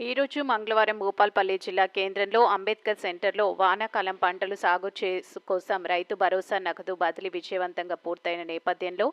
ఈరోజు మంగళవారం భూపాల్పల్లి జిల్లా కేంద్రంలో అంబేద్కర్ సెంటర్లో వానాకాలం పంటలు సాగు చేసు కోసం రైతు భరోసా నగదు బదిలీ విజయవంతంగా పూర్తయిన నేపథ్యంలో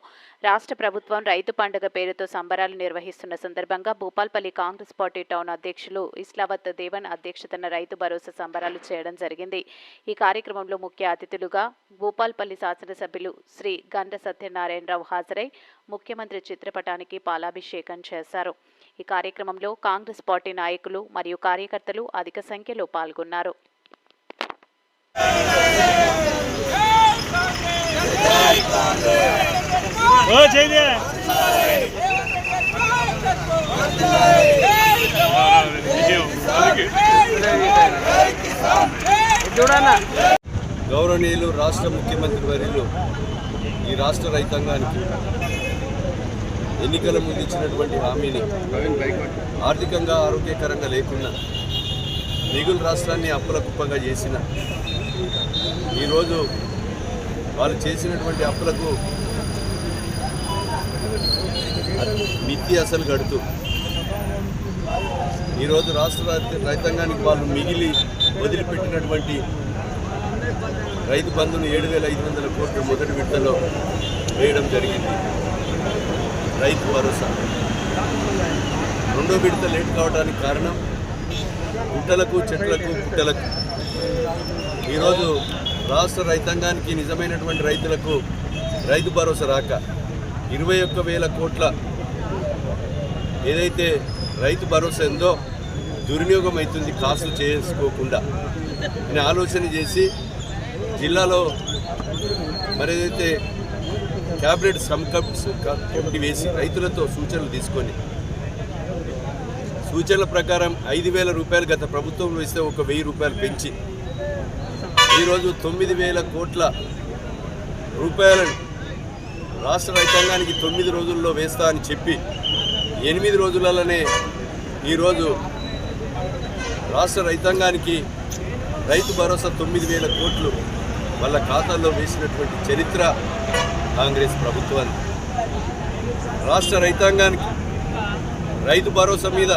రాష్ట్ర ప్రభుత్వం రైతు పండుగ పేరుతో సంబరాలు నిర్వహిస్తున్న సందర్భంగా భూపాల్పల్లి కాంగ్రెస్ పార్టీ టౌన్ అధ్యక్షులు ఇస్లావత్ దేవన్ అధ్యక్షతన రైతు భరోసా సంబరాలు చేయడం జరిగింది. ఈ కార్యక్రమంలో ముఖ్య అతిథులుగా భూపాల్పల్లి శాసనసభ్యులు శ్రీ గండ సత్యనారాయణరావు హాజరై ముఖ్యమంత్రి చిత్రపటానికి పాలాభిషేకం చేశారు. ఈ కార్యక్రమంలో కాంగ్రెస్ పార్టీ నాయకులు మరియు కార్యకర్తలు అధిక సంఖ్యలో పాల్గొన్నారు. గౌరవనీయులు రాష్ట్ర ముఖ్యమంత్రి వర్యులు ఈ రాష్ట్ర రైతాంగానికి ఎన్నికల ముందు ఇచ్చినటువంటి హామీని ఆర్థికంగా ఆరోగ్యకరంగా లేకుండా మిగులు రాష్ట్రాన్ని అప్పుల కుప్పంగా చేసిన ఈరోజు వాళ్ళు చేసినటువంటి అప్పులకు మిత్తి అసలు గడుతూ ఈరోజు రాష్ట్ర రైతాంగానికి వాళ్ళు మిగిలి వదిలిపెట్టినటువంటి రైతు బంధును ఏడు వేల ఐదు వందల కోట్ల మొదటి విడతలో వేయడం జరిగింది. రైతు భరోసా. రెండో విడత లేట్ కావడానికి కారణం గుట్టలకు చెట్లకు పుట్టలకు ఈరోజు రాష్ట్ర రైతాంగానికి నిజమైనటువంటి రైతులకు రైతు భరోసా రాక ఇరవై ఒక్క వేల కోట్ల ఏదైతే రైతు భరోసా ఉందో దుర్వినియోగం అవుతుంది కాసులు చేసుకోకుండా. అని ఆలోచన చేసి జిల్లాలో మరి ఏదైతే క్యాబినెట్ సబ్ కమిటీ వేసి రైతులతో సూచనలు తీసుకొని. సూచనల ప్రకారం ఐదు వేల రూపాయలు గత ప్రభుత్వం వేస్తే ఒక వెయ్యి రూపాయలు పెంచి. ఈరోజు తొమ్మిది వేల కోట్ల రూపాయలను రాష్ట్ర రైతాంగానికి తొమ్మిది రోజుల్లో వేస్తా అని చెప్పి ఎనిమిది రోజులలోనే ఈరోజు రాష్ట్ర రైతాంగానికి రైతు భరోసా తొమ్మిది వేల కోట్లు వాళ్ళ ఖాతాల్లో వేసినటువంటి చరిత్ర కాంగ్రెస్ ప్రభుత్వాన్ని. రాష్ట్ర రైతాంగానికి రైతు భరోసా మీద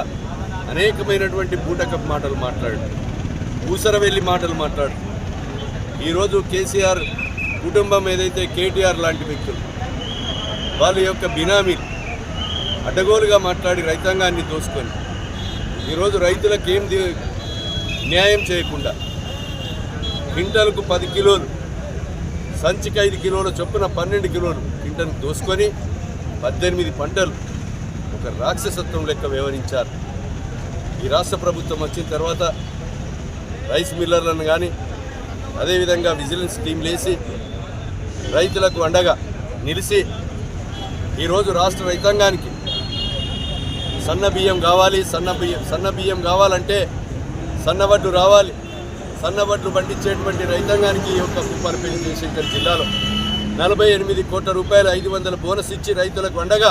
అనేకమైనటువంటి బూటకపు మాటలు మాట్లాడు ఊసరవెల్లి మాటలు మాట్లాడు. ఈరోజు కేసీఆర్ కుటుంబం ఏదైతే కేటీఆర్ లాంటి వ్యక్తులు వాళ్ళ యొక్క బినామీలు అడ్డగోలుగా మాట్లాడి రైతాంగాన్ని దోసుకొని ఈరోజు రైతులకు ఏం ది- న్యాయం చేయకుండా క్వింటల్కు పది కిలోలు సంచికి ఐదు కిలోల చొప్పున పన్నెండు కిలోలు క్వింటల్ దోసుకొని పద్దెనిమిది పంటలు ఒక రాక్షసత్వం లెక్క వ్యవహరించారు. ఈ రాష్ట్ర ప్రభుత్వం వచ్చిన తర్వాత రైస్ మిల్లర్లను కానీ అదేవిధంగా విజిలెన్స్ టీంలు వేసి రైతులకు అండగా నిలిచి ఈరోజు రాష్ట్ర రైతాంగానికి సన్న బియ్యం కావాలి సన్న బియ్యం సన్న బియ్యం కావాలంటే సన్నవడ్లు రావాలి. సన్నబడ్లు పండించేటువంటి రైతాంగానికి ఈ యొక్క కుప్పరపల్లి జయశంకర్ జిల్లాలో. నలభై ఎనిమిది కోట్ల రూపాయలు ఐదు వందల బోనస్ ఇచ్చి రైతులకు అండగా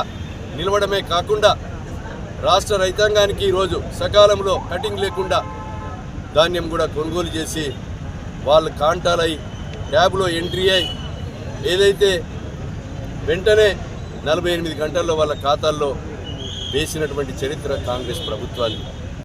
నిలవడమే కాకుండా రాష్ట్ర రైతాంగానికి ఈరోజు సకాలంలో కటింగ్ లేకుండా ధాన్యం కూడా కొనుగోలు చేసి వాళ్ళ కాంటాలై ట్యాబ్లో ఎంట్రీ అయి ఏదైతే వెంటనే నలభై ఎనిమిది గంటల్లో వాళ్ళ ఖాతాల్లో వేసినటువంటి చరిత్ర కాంగ్రెస్ ప్రభుత్వాలు